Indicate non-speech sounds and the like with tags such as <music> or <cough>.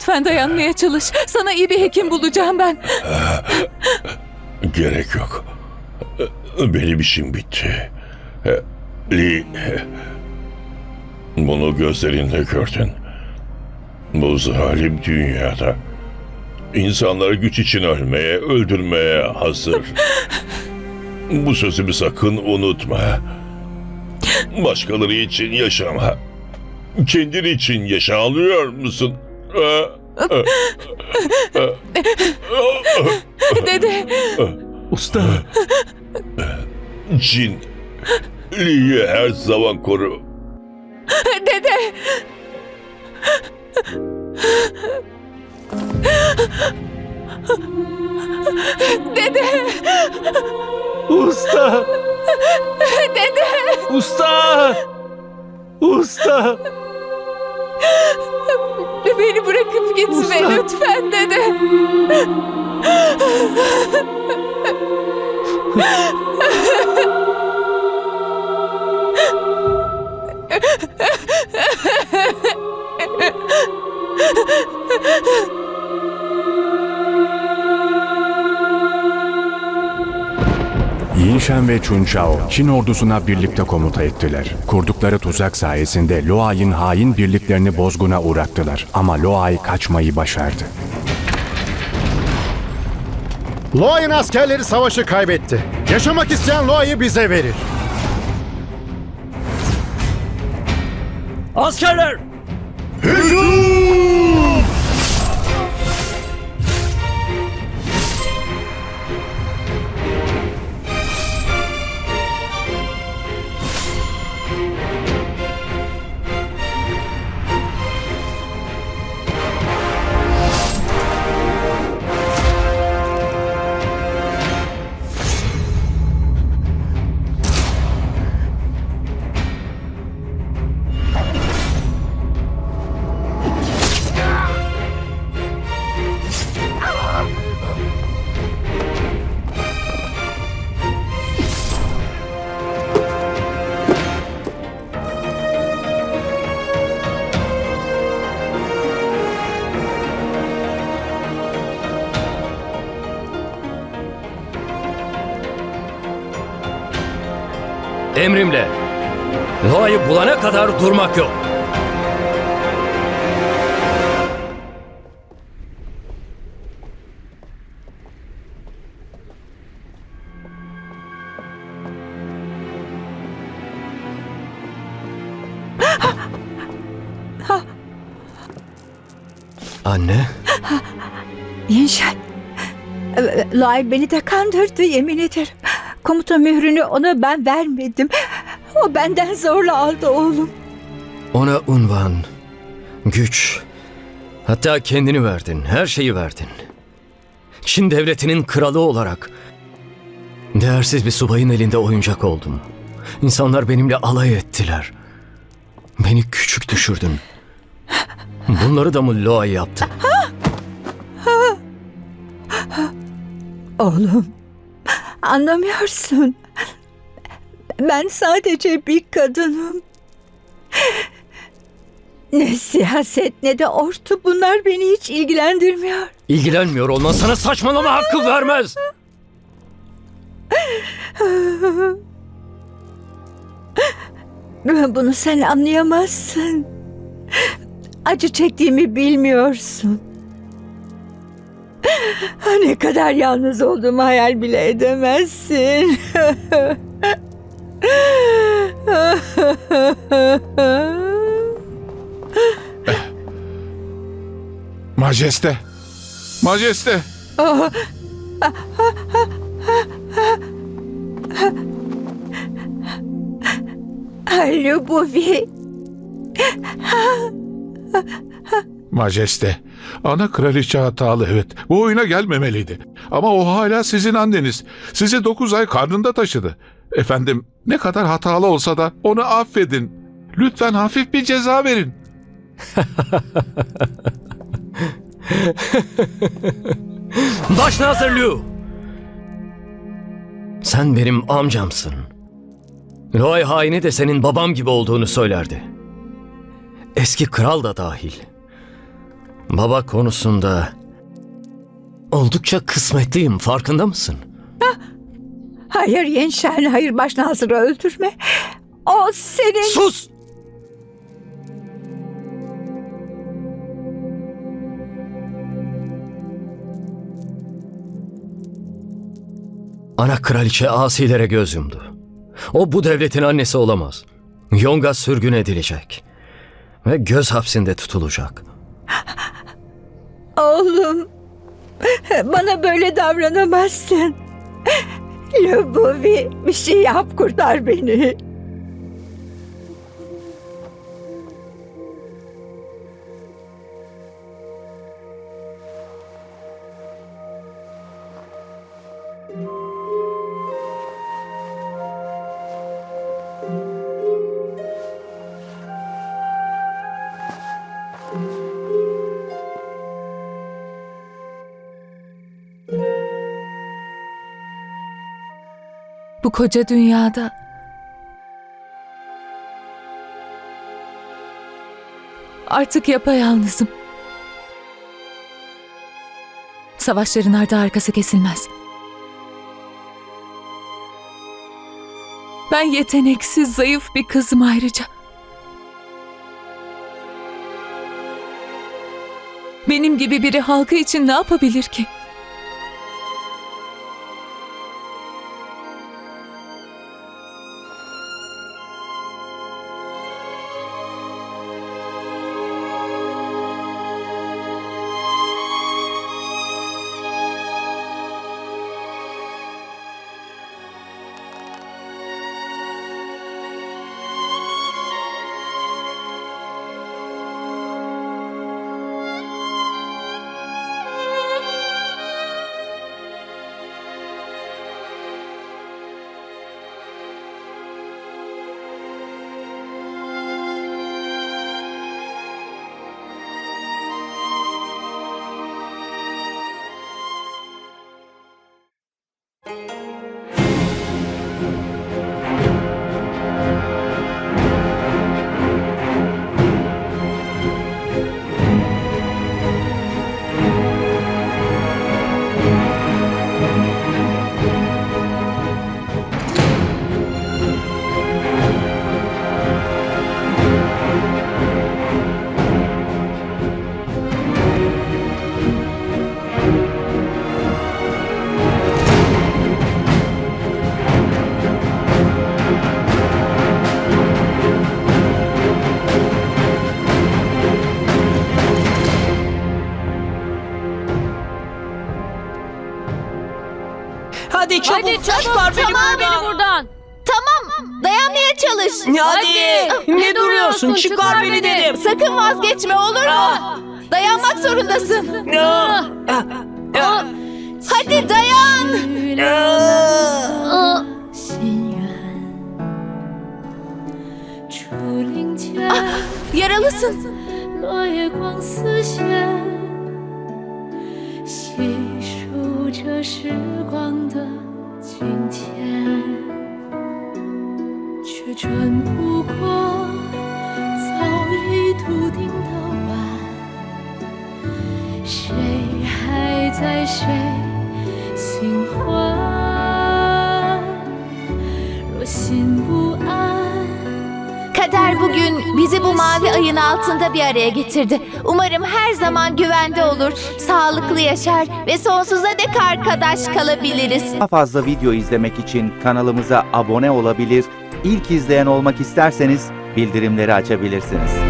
Lütfen dayanmaya çalış. Sana iyi bir hekim bulacağım ben. Gerek yok. Benim işim bitti. Lee, bunu gözlerinde gördün. Bu zalim dünyada insanlar güç için ölmeye, öldürmeye hazır. Bu sözümü sakın unutma. Başkaları için yaşama. Kendin için yaşa anlıyor musun? Dede, Usta, Cin, Lee'yi her zaman koru. dede. Dede, usta, dede. usta, usta. Beni bırakıp gitme Usta. lütfen dede. <laughs> Yinshen ve Chun Chao, Çin ordusuna birlikte komuta ettiler. Kurdukları tuzak sayesinde Loai'nin hain birliklerini bozguna uğrattılar. Ama Loai kaçmayı başardı. Loay'ın askerleri savaşı kaybetti. Yaşamak isteyen Loay'ı bize verir. Askerler! Emrimle. Loa'yı bulana kadar durmak yok. Anne, Yenşen. Lay beni de kandırdı yemin ederim. Komuta mührünü ona ben vermedim. O benden zorla aldı oğlum. Ona unvan, güç, hatta kendini verdin, her şeyi verdin. Çin devletinin kralı olarak değersiz bir subayın elinde oyuncak oldum. İnsanlar benimle alay ettiler. Beni küçük düşürdün. Bunları da mı Loa yaptı? Oğlum. Anlamıyorsun. Ben sadece bir kadınım. Ne siyaset ne de ortu bunlar beni hiç ilgilendirmiyor. İlgilenmiyor olman sana saçmalama hakkı vermez. Bunu sen anlayamazsın. Acı çektiğimi bilmiyorsun. Ne kadar yalnız olduğumu hayal bile edemezsin. Majeste. Majeste. Lubuvi. Majeste. Ana kraliçe hatalı evet. Bu oyuna gelmemeliydi. Ama o hala sizin anneniz. Sizi dokuz ay karnında taşıdı. Efendim ne kadar hatalı olsa da onu affedin. Lütfen hafif bir ceza verin. <laughs> Başla hazır Liu. Sen benim amcamsın. Loy haini de senin babam gibi olduğunu söylerdi. Eski kral da dahil. Baba konusunda oldukça kısmetliyim farkında mısın? Hayır Yenşen, hayır başnazırı öldürme. O senin... Sus! Ana kraliçe asilere göz yumdu. O bu devletin annesi olamaz. Yonga sürgün edilecek. Ve göz hapsinde tutulacak. Oğlum, bana böyle davranamazsın. Lubuvi, bir şey yap kurtar beni. Bu koca dünyada artık yapayalnızım. Savaşların ardı arkası kesilmez. Ben yeteneksiz, zayıf bir kızım ayrıca. Benim gibi biri halkı için ne yapabilir ki? Hadi çabuk, Hadi çabuk çıkar beni tamam buradan. beni buradan. Tamam dayanmaya çalış. Hadi. Ne duruyorsun? Çıkar beni dedim. Sakın vazgeçme olur mu? Dayanmak zorundasın. Ah, ah, ah, Hadi dayan. ah. 心愿，竹林间， yaralısın. 落叶光似线，细数着时光的 今天，却转不过早已笃定的晚。谁还在谁心怀？Bugün bizi bu mavi ayın altında bir araya getirdi. Umarım her zaman güvende olur, sağlıklı yaşar ve sonsuza dek arkadaş kalabiliriz. Daha fazla video izlemek için kanalımıza abone olabilir, ilk izleyen olmak isterseniz bildirimleri açabilirsiniz.